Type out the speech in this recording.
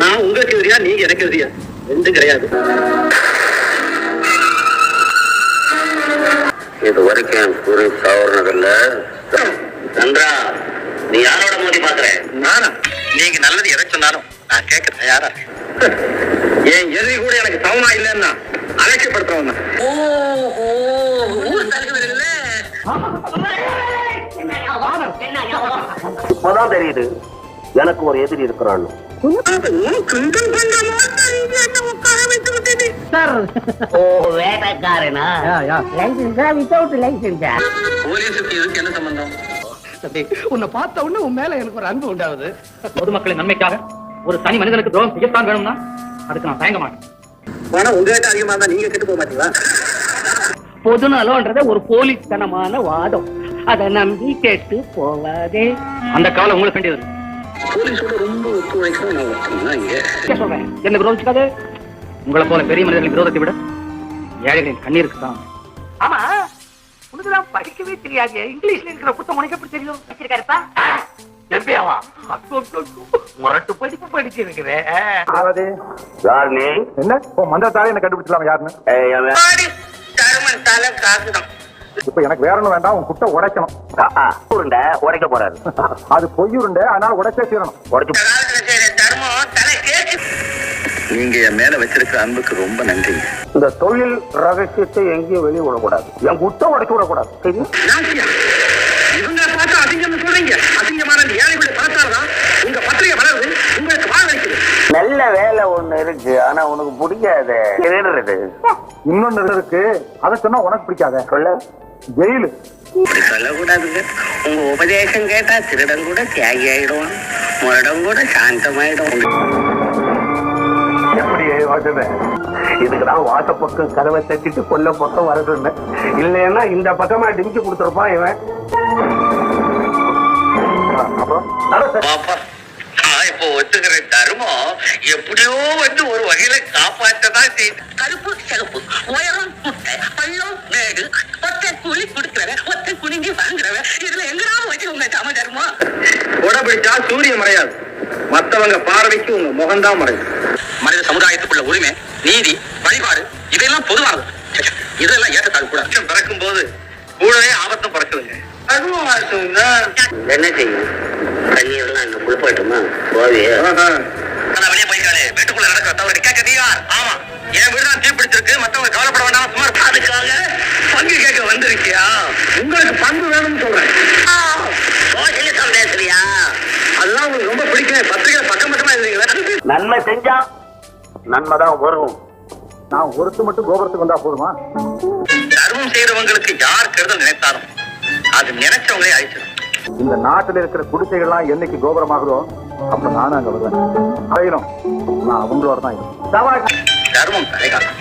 நான் உங்களுக்கு எதிரியா நீங்க எனக்கு எதிரியா ரெண்டும் கிடையாது. இது வரைக்கும் குரு தவறுனதில்ல சந்திரா நீ யாரோட மோதி பாக்குற நானா? நீங்க நல்லது எதை சொன்னாலும் நான் கேட்க தயாரா. என் எதிரி கூட எனக்கு சமமா இல்லைன்னா அலட்சியப்படுத்துறவன் தான். இப்பதான் தெரியுது எனக்கு ஒரு எதிரி இருக்கிறான்னு. வேட்டைக்காரனா? லைசன்ஸா வித்தவுட் லைசன்ஸா போலீஸுக்கு இதுக்கு என்ன சம்பந்தம்? தம்பி உன்னை பார்த்த உடனே உன் மேல எனக்கு ஒரு அன்பு உண்டாகுது. பொதுமக்களின் நன்மைக்காக ஒரு தனி மனிதனுக்கு துரோகம் செய்யத்தான் வேணும்னா அதுக்கு நான் தயங்க மாட்டேன். உங்ககிட்ட அதிகமா இருந்தா நீங்க கெட்டு போக மாட்டீங்களா? பொதுநலம்ன்றத ஒரு போலித்தனமான வாதம். அதை நம்பி கேட்டு போவாதே அந்த கவலை உங்களுக்கு வேண்டியது. போலீஸோட ரொம்ப ஒத்துழைக்கணும் நான் ஒருத்தன் இங்க என்ன? சொல்றேன் என்ன விரோதிக்காது உங்களை போல பெரிய மனிதர்களின் விரோதத்தை விட ஏழைகளின் கண்ணீருக்கு தான் ஆமா உனக்குதான் படிக்கவே தெரியாது இங்கிலீஷ்ல இருக்கிற புத்தகம் உனக்கு எப்படி தெரியும் வச்சிருக்காருப்பா எம்பியாவா முரட்டு படிப்பு படிச்சிருக்கிறேன் என்ன மந்திரத்தாலே என்ன கண்டுபிடிச்சலாம் யாருன்னு? ஏய், அவன். தருமன் தலை காசுதான் இப்போ எனக்கு வேற ஒண்ணும் வேண்டாம் உன் குட்டை உடைக்கணும். உருண்டை உடைக்க போறாரு. அது பொய்யுருண்டு அதனால உடைச்சே தீரணும். உடைச்சு நீங்க என் மேல வச்சிருக்கிற அன்புக்கு ரொம்ப நன்றிங்க. இந்த தொழில் ரகசியத்தை எங்கேயும் வெளியே விடக்கூடாது. என் குட்டை உடைச்சு விடக்கூடாது. இவங்க பார்த்து அசிங்கம்னு சொல்றீங்க. அசிங்கமான இந்த ஏழைகளுடைய பணத்தால் தான் உங்க பத்திரிகை வளருது உங்களுக்கு நல்ல வேலை ஒண்ணு இருக்கு ஆனா உனக்கு பிடிக்காது. திருடுறது இன்னொன்னு இருக்கு. அதை சொன்னா உனக்கு பிடிக்காத? சொல்ல. ஜெயிலு. சொல்லக்கூடாதுங்க. உங்க உபதேசம் கேட்டா திருடன் கூட தியாகி ஆயிடுவான் முரடம் கூட சாந்தமாயிடும். இதுக்குதான் வாசப்பக்கம் கதவை தட்டிட்டு கொல்ல பக்கம் வர சொன்னேன் இல்லைன்னா இந்த பக்கமா டிமிச்சு கொடுத்துருப்பான் இவன். இப்போ ஒத்துக்கிற தர்மம். எப்படியோ வந்து ஒரு வகையில காப்பாற்றதான் செய்யுது கருப்பு கொடை பிடிச்சா சூரியன் மறையாது. மத்தவங்க பார்வைக்கு உங்க முகம்தான் மறையும். மனித சமுதாயத்துக்குள்ள உரிமை நீதி வழிபாடு இதெல்லாம் பொதுவானது. இதெல்லாம் ஏற்றத்தாழ் கூட. பிறக்கும் போது கூடவே ஆபத்தும் பிறக்குதுங்க. என்ன செய்யும்? கண்ணீர்லாம் என்ன குளிப்பாட்டுமா போவியே வெளியே போய்க்காலே வீட்டுக்குள்ள நடக்கிற தவறு கேட்க நீ ஆமா. என் வீடு தான் தீப்பிடிச்சிருக்கு. மத்தவங்க கவலைப்பட வேண்டாம் சும்மா இருப்பா. அதுக்காக பங்கு கேட்க வந்திருக்கியா உங்களுக்கு பங்கு வேணும்னு சொல்றேன் சோசியலிசம் பேசுறியா அதெல்லாம் உங்களுக்கு ரொம்ப பிடிக்கும் பத்திரிகை பக்கம் பக்கமா எழுதுறீங்களா நன்மை செஞ்சா நன்மைதான் வரும். நான் ஒருத்து மட்டும் கோபுரத்துக்கு வந்தா போதுமா? தர்மம் செய்யறவங்களுக்கு யார் கெடுதல் நினைத்தாலும் அது நினைச்சவங்களே அழிச்சிடும் இந்த நாட்டுல இருக்கிற குடிசைகள்லாம் என்னைக்கு கோபுரமாகுதோ அப்ப நானும் அங்க வருவேன். அதையிலும் நான் அவங்களோட தான். தர்மம் தலைகாலம்